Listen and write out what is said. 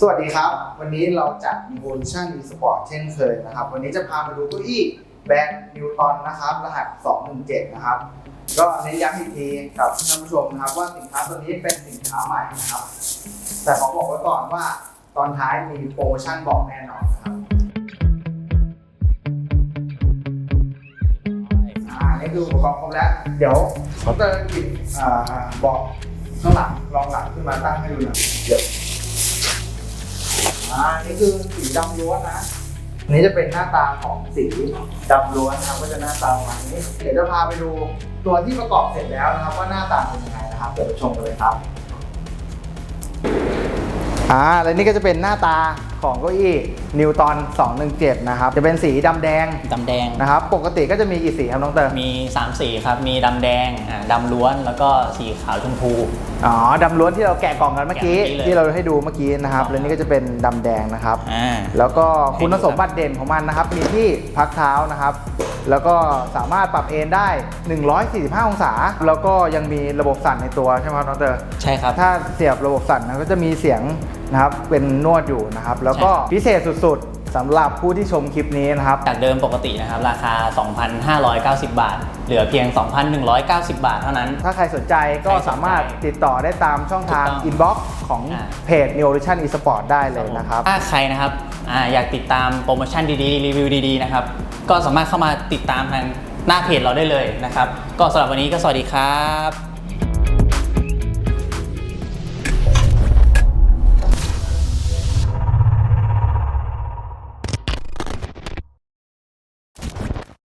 สวัสดีครับ วันนี้เราจัด Evolution Sport เช่นเคยนะครับ วันนี้จะพามาดูเก้าอี้แบรนด์นิวตันนะครับ รหัส 217 นะครับ ก็เน้นย้ำอีกทีกับท่านผู้ชมนะครับ ว่าสินค้าตัวนี้เป็นสินค้าใหม่นะครับ แต่ขอบอกไว้ก่อนว่าตอนท้ายมีโปรโมชั่นบอกแน่นอนนะครับอ่านี่คืออุปกรณ์ครบแล้ว เดี๋ยวเขาจะหยิบอ่าบอกข้างหลังรองหลังขึ้นมาตั้งให้ดูหน่อยเดี๋ยว อ่านี่คือสีดำล้วนนะอันนี้จะเป็นหน้าตาของสีดำล้วนนะครับก็จะหน้าตาประมาณนี้ เดี๋ยวจะพาไปดูตัวที่ประกอบเสร็จแล้วนะครับว่าหน้าตาเป็นยังไงนะครับเดี๋ยวไปชมกันเลยครับอ่าและนี่ก็จะเป็นหน้าตาของเก้าอี้นิวตอน217 นะครับ จะเป็นสีดำแดงดำแดงนะครับ ปกติก็จะมีกี่สีครับน้องเตอร์มี 3 สีครับ มีดำแดงอ่าดำล้วน แล้วก็สีขาวชมพู อ๋อดำล้วนที่เราแกะกล่องกันเมื่อกี้ แกะเมื่อกี้เลยที่เราให้ดูเมื่อกี้นะครับแล้วนี่ก็จะเป็นดำแดงนะครับ อ่า แล้วก็คุณสมบัติเด่นของมันนะครับ มีที่พักเท้านะครับ แล้วก็สามารถปรับเอนได้ 145 องศา แล้วก็ยังมีระบบสั่นในตัวใช่ไหมครับน้องเตอร์ ใช่ครับ ถ้าเสียบระบบสั่นนะก็จะมีเสียงนะครับเป็นนวดอยู่นะครับ แล้วก็ใช่พิเศษสุดๆ สำหรับผู้ที่ชมคลิปนี้นะครับ จากเดิมปกตินะครับ ราคา 2,590 บาท เหลือเพียง 2,190 บาทเท่านั้น ถ้าใครสนใจก็สามารถติดต่อได้ตามช่องทางถูกต้องอินบ็อกซ์ของอ่าเพจ Neolution Esport ได้เลยนะครับ ถ้าใครนะครับอาอยากติดตามโปรโมชั่นดีๆ รีวิวดีๆ นะครับ ก็สามารถเข้ามาติดตามทางหน้าเพจเราได้เลยนะครับ ก็สำหรับวันนี้ก็สวัสดีครับ